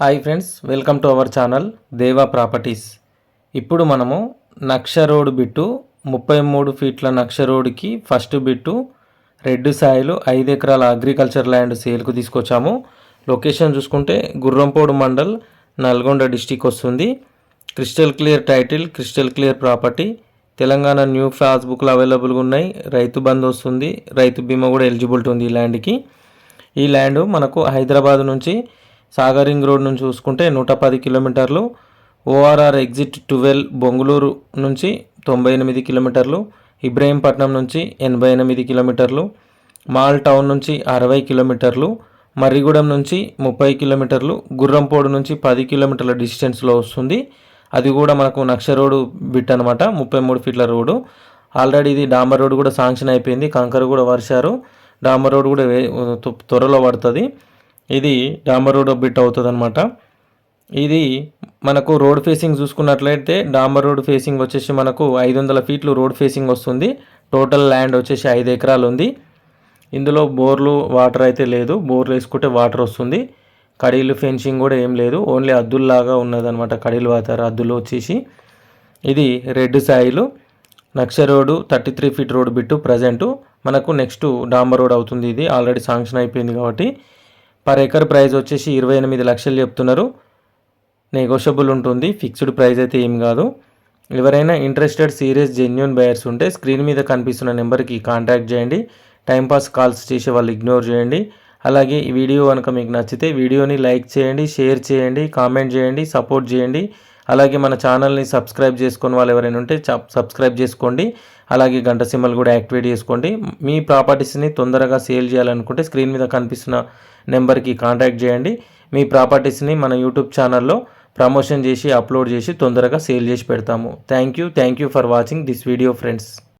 Hi friends welcome to our channel Deva properties. ఇప్పుడు మనము నక్ష road bit ముప్పై మూడు ఫీట్ల నక్ష రోడ్కి ఫస్ట్ బిట్టు రెడ్ సాయిలు ఐదు ఎకరాల అగ్రికల్చర్ ల్యాండ్ సేల్కు తీసుకొచ్చాము. లొకేషన్ చూసుకుంటే గుర్రంపోడు మండల్ నల్గొండ డిస్టిక్ వస్తుంది. Crystal clear title crystal clear property. Telangana new ఫాస్బుక్లు అవైలబుల్గా ఉన్నాయి. రైతు బంద్ వస్తుంది. రైతు బీమా కూడా ఎలిజిబిలిటీ ఉంది ఈ ల్యాండ్కి. ఈ ల్యాండ్ మనకు హైదరాబాద్ నుంచి సాగరింగ్ రోడ్ నుంచి చూసుకుంటే నూట పది కిలోమీటర్లు. ఓఆర్ఆర్ ఎగ్జిట్ ట్వెల్వ్ బొంగళూరు నుంచి తొంభై ఎనిమిది కిలోమీటర్లు. ఇబ్రహీంపట్నం నుంచి ఎనభై ఎనిమిది కిలోమీటర్లు. మాల్ టౌన్ నుంచి అరవై కిలోమీటర్లు. మర్రిగూడెం నుంచి ముప్పై కిలోమీటర్లు. గుర్రంపోడు నుంచి పది కిలోమీటర్ల డిస్టెన్స్లో వస్తుంది. అది కూడా మనకు నక్ష రోడ్డు బిట్ అనమాట ముప్పై మూడు ఫీట్ల రోడ్డు. ఆల్రెడీ ఇది డాంబర్ రోడ్ కూడా శాంక్షన్ అయిపోయింది. కంకర కూడా వరిశారు డాంబర్ రోడ్ కూడా త్వరలో పడుతుంది. ఇది డాంబర్ రోడ్ బిట్ అవుతుంది అనమాట ఇది మనకు రోడ్ ఫేసింగ్ చూసుకున్నట్లయితే డాంబర్ రోడ్ ఫేసింగ్ వచ్చేసి మనకు ఐదు వందల ఫీట్లు రోడ్ ఫేసింగ్ వస్తుంది. టోటల్ ల్యాండ్ వచ్చేసి ఐదు ఎకరాలు ఉంది ఇందులో బోర్లు వాటర్ అయితే లేదు. బోర్లు వేసుకుంటే వాటర్ వస్తుంది. కడీలు ఫెన్సింగ్ కూడా ఏం లేదు. ఓన్లీ అద్దుల్లాగా ఉన్నదనమాట కడీలు వాతారు అద్దులు వచ్చేసి. ఇది రెడ్ సాయిలు. నక్ష road thirty three feet road bit present. మనకు నెక్స్ట్ డాంబర్ రోడ్ అవుతుంది ఇది. ఆల్రెడీ శాంక్షన్ అయిపోయింది కాబట్టి పర్ ఎకర్ ప్రైస్ వచ్చేసి ఇరవై ఎనిమిది లక్షలు చెప్తున్నారు. నెగోషియబుల్ ఉంటుంది. ఫిక్స్డ్ ప్రైస్ అయితే ఏం కాదు. ఎవరైనా ఇంట్రెస్టెడ్ సీరియస్ జెన్యున్ బయర్స్ ఉంటే స్క్రీన్ మీద కనిపిస్తున్న నెంబర్కి కాంటాక్ట్ చేయండి. టైంపాస్ కాల్స్ చేసే వాళ్ళు ఇగ్నోర్ చేయండి. అలాగే ఈ వీడియో కనుక మీకు నచ్చితే వీడియోని లైక్ చేయండి షేర్ చేయండి కామెంట్ చేయండి సపోర్ట్ చేయండి. అలాగే మన ఛానల్ని సబ్స్క్రైబ్ చేసుకుని వాళ్ళు ఎవరైనా ఉంటే సబ్స్క్రైబ్ చేసుకోండి. అలాగే గంట సింబల్ కూడా యాక్టివేట్ చేసుకోండి. మీ ప్రాపర్టీస్ని తొందరగా సేల్ చేయాలనుకుంటే స్క్రీన్ మీద కనిపిస్తున్న నెంబర్కి కాంటాక్ట్ చేయండి. మీ ప్రాపర్టీస్ని మన యూట్యూబ్ ఛానల్లో ప్రమోషన్ చేసి అప్లోడ్ చేసి తొందరగా సేల్ చేసి పెడతాము. Thank you. Thank you for watching this video friends.